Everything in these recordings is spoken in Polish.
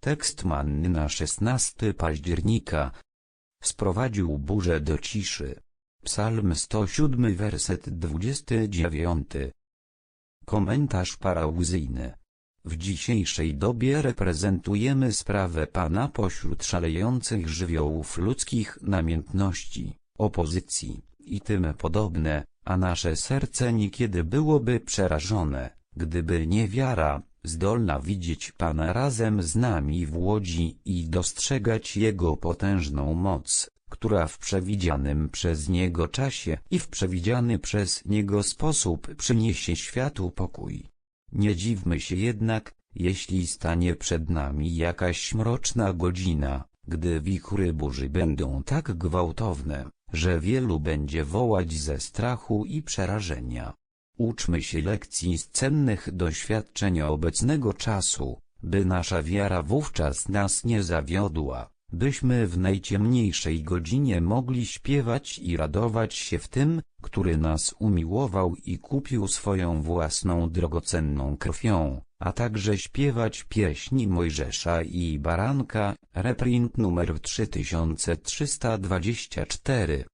Tekst manny na 16 października. Sprowadził burzę do ciszy. Psalm 107 werset 29. Komentarz parauzyjny. W dzisiejszej dobie reprezentujemy sprawę Pana pośród szalejących żywiołów ludzkich namiętności, opozycji i tym podobne, a nasze serce niekiedy byłoby przerażone, gdyby nie wiara, zdolna widzieć Pana razem z nami w łodzi i dostrzegać Jego potężną moc, która w przewidzianym przez Niego czasie i w przewidziany przez Niego sposób przyniesie światu pokój. Nie dziwmy się jednak, jeśli stanie przed nami jakaś mroczna godzina, gdy wichry burzy będą tak gwałtowne, że wielu będzie wołać ze strachu i przerażenia. Uczmy się lekcji z cennych doświadczeń obecnego czasu, by nasza wiara wówczas nas nie zawiodła, byśmy w najciemniejszej godzinie mogli śpiewać i radować się w tym, który nas umiłował i kupił swoją własną drogocenną krwią, a także śpiewać pieśni Mojżesza i Baranka, reprint numer 3324.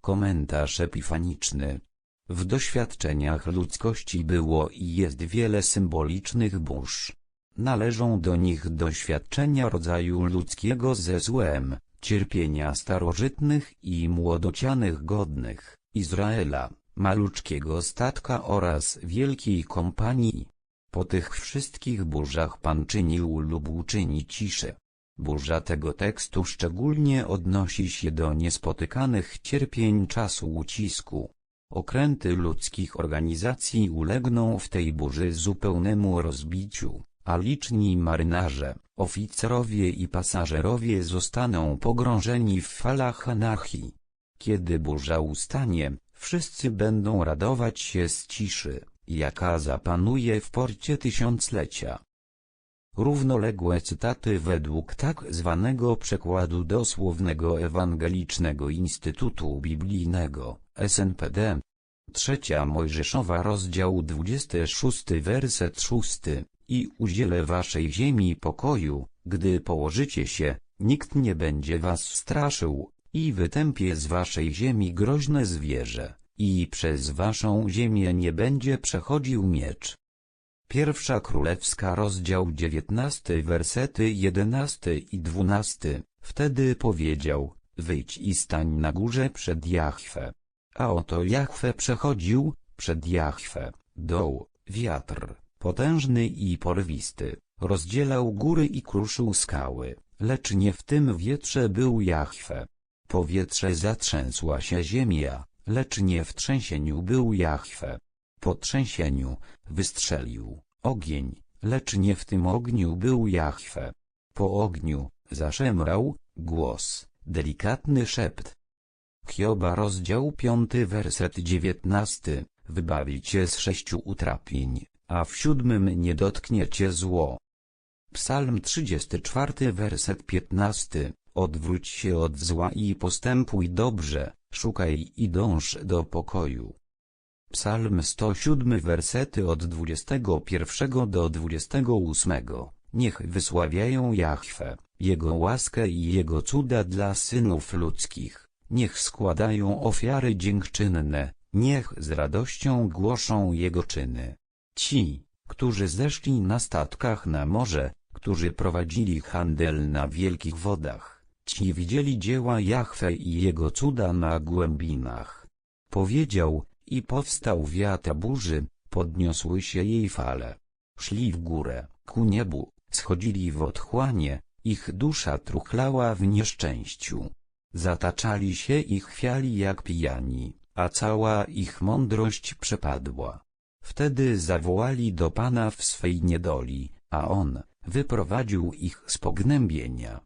Komentarz epifaniczny w doświadczeniach ludzkości było i jest wiele symbolicznych burz. Należą do nich doświadczenia rodzaju ludzkiego ze złem, cierpienia starożytnych i młodocianych godnych, Izraela, maluczkiego statka oraz wielkiej kompanii. Po tych wszystkich burzach Pan czynił lub uczyni ciszę. Burza tego tekstu szczególnie odnosi się do niespotykanych cierpień czasu ucisku. Okręty ludzkich organizacji ulegną w tej burzy zupełnemu rozbiciu, a liczni marynarze, oficerowie i pasażerowie zostaną pogrążeni w falach anarchii. Kiedy burza ustanie, wszyscy będą radować się z ciszy, jaka zapanuje w porcie tysiąclecia. Równoległe cytaty według tak zwanego przekładu dosłownego Ewangelicznego Instytutu Biblijnego, SNPD. Trzecia Mojżeszowa rozdział 26 werset 6 I udzielę waszej ziemi pokoju, gdy położycie się, nikt nie będzie was straszył, i wytępię z waszej ziemi groźne zwierzę, i przez waszą ziemię nie będzie przechodził miecz. Pierwsza Królewska rozdział 19 wersety 11 i 12 Wtedy powiedział, wyjdź i stań na górze przed Jahwe. A oto Jahwe przechodził, przed Jahwe, doł, wiatr, potężny i porwisty, rozdzielał góry i kruszył skały, lecz nie w tym wietrze był Jahwe. Powietrze zatrzęsła się ziemia, lecz nie w trzęsieniu był Jahwe. Po trzęsieniu, wystrzelił, ogień, lecz nie w tym ogniu był Jahwe. Po ogniu, zaszemrał, głos, delikatny szept. Hioba rozdział 5 werset 19, wybawicie z sześciu utrapień, a w siódmym nie dotkniecie zło. Psalm 34 werset 15, odwróć się od zła i postępuj dobrze, szukaj i dąż do pokoju. Psalm 107 wersety od 21 do 28. Niech wysławiają Jahwe, Jego łaskę i Jego cuda dla synów ludzkich. Niech składają ofiary dziękczynne, niech z radością głoszą Jego czyny. Ci, którzy zeszli na statkach na morze, którzy prowadzili handel na wielkich wodach, ci widzieli dzieła Jahwe i Jego cuda na głębinach. Powiedział, i powstał wiatr burzy, podniosły się jej fale. Szli w górę, ku niebu, schodzili w otchłanie, ich dusza truchlała w nieszczęściu. Zataczali się i chwiali jak pijani, a cała ich mądrość przepadła. Wtedy zawołali do Pana w swej niedoli, a On wyprowadził ich z pognębienia.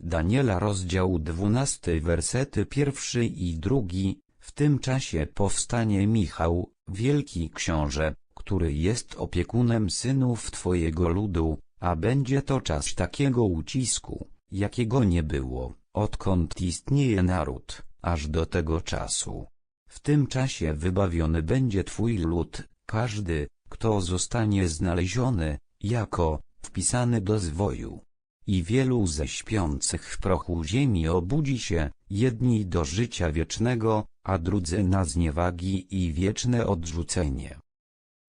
Daniela rozdział 12 wersety pierwszy i drugi w tym czasie powstanie Michał, wielki książę, który jest opiekunem synów Twojego ludu, a będzie to czas takiego ucisku, jakiego nie było, odkąd istnieje naród, aż do tego czasu. W tym czasie wybawiony będzie Twój lud, każdy, kto zostanie znaleziony, jako, wpisany do zwoju. I wielu ze śpiących w prochu ziemi obudzi się, jedni do życia wiecznego, a drudzy na zniewagi i wieczne odrzucenie.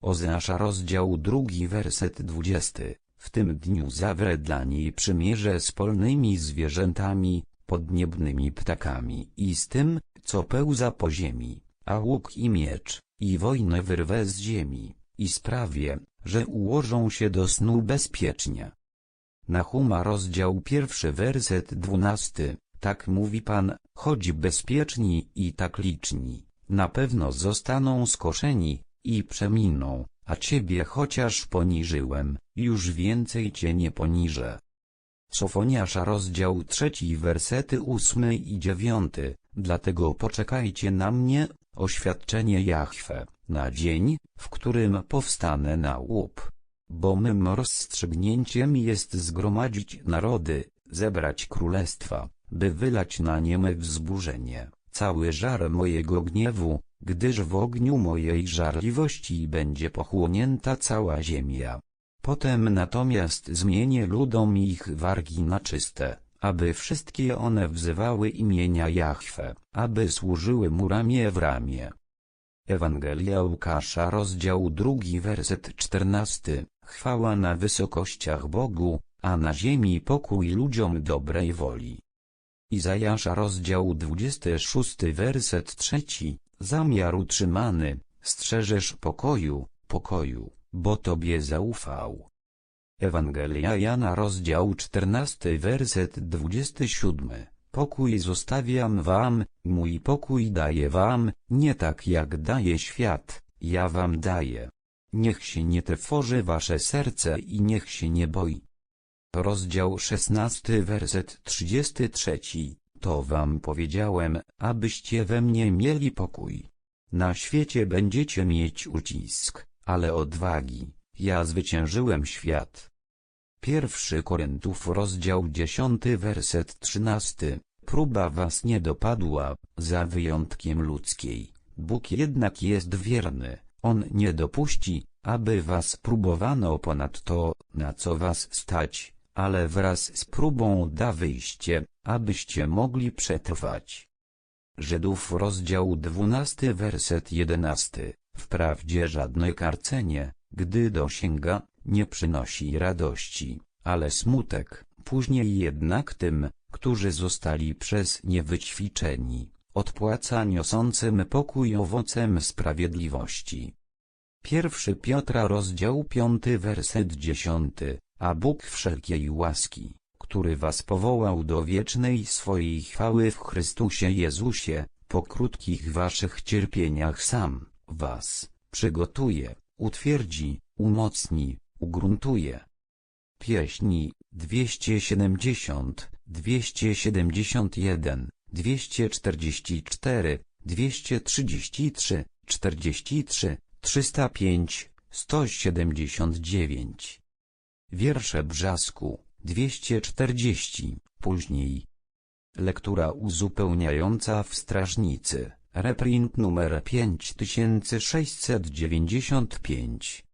Ozeasza rozdział drugi werset dwudziesty. W tym dniu zawrę dla niej przymierze z polnymi zwierzętami, podniebnymi ptakami i z tym, co pełza po ziemi, a łuk i miecz, i wojnę wyrwę z ziemi, i sprawię, że ułożą się do snu bezpiecznie. Nahuma rozdział pierwszy werset dwunasty, tak mówi Pan, choć bezpieczni i tak liczni, na pewno zostaną skoszeni, i przeminą, a Ciebie chociaż poniżyłem, już więcej Cię nie poniżę. Sofoniasza rozdział trzeci wersety ósmy i dziewiąty, dlatego poczekajcie na mnie, oświadczenie Jahwe, na dzień, w którym powstanę na łup. Bo mym rozstrzygnięciem jest zgromadzić narody, zebrać królestwa, by wylać na nie me wzburzenie, cały żar mojego gniewu, gdyż w ogniu mojej żarliwości będzie pochłonięta cała ziemia. Potem natomiast zmienię ludom ich wargi na czyste, aby wszystkie one wzywały imienia Jahwe, aby służyły mu ramię w ramię. Ewangelia Łukasza rozdział drugi werset czternasty Chwała na wysokościach Bogu, a na ziemi pokój ludziom dobrej woli. Izajasza rozdział 26 werset trzeci Zamiar utrzymany, strzeżesz pokoju, pokoju, bo Tobie zaufał. Ewangelia Jana rozdział 14 werset 27 Pokój zostawiam wam, mój pokój daję wam, nie tak jak daje świat, ja wam daję. Niech się nie trwoży wasze serce i niech się nie boi. Rozdział 16 werset 33 To wam powiedziałem, abyście we mnie mieli pokój. Na świecie będziecie mieć ucisk, ale odwagi, ja zwyciężyłem świat. Pierwszy Koryntów rozdział 10 werset 13 Próba was nie dopadła, za wyjątkiem ludzkiej. Bóg jednak jest wierny, On nie dopuści, aby was próbowano ponad to, na co was stać, ale wraz z próbą da wyjście, abyście mogli przetrwać. Żydów rozdział 12 werset 11 Wprawdzie żadne karcenie, gdy dosięga, nie przynosi radości, ale smutek, później jednak tym, którzy zostali przez nie wyćwiczeni, odpłaca niosącym pokój owocem sprawiedliwości. Pierwszy Piotra rozdział 5 werset 10, a Bóg wszelkiej łaski, który was powołał do wiecznej swojej chwały w Chrystusie Jezusie, po krótkich waszych cierpieniach sam, was, przygotuje, utwierdzi, umocni, ugruntuje. Pieśni, 270, 271, 244, 233, 43, 305, 179. Wiersze Brzasku, 240, później. Lektura uzupełniająca w Strażnicy, reprint numer 5695.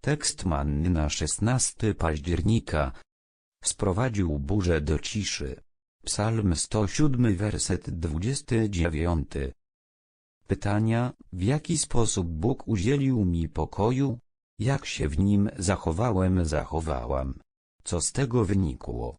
Tekst manny na 16 października. Sprowadził burzę do ciszy. Psalm 107 werset 29. Pytania, w jaki sposób Bóg udzielił mi pokoju? Jak się w nim zachowałem zachowałam? Co z tego wynikło?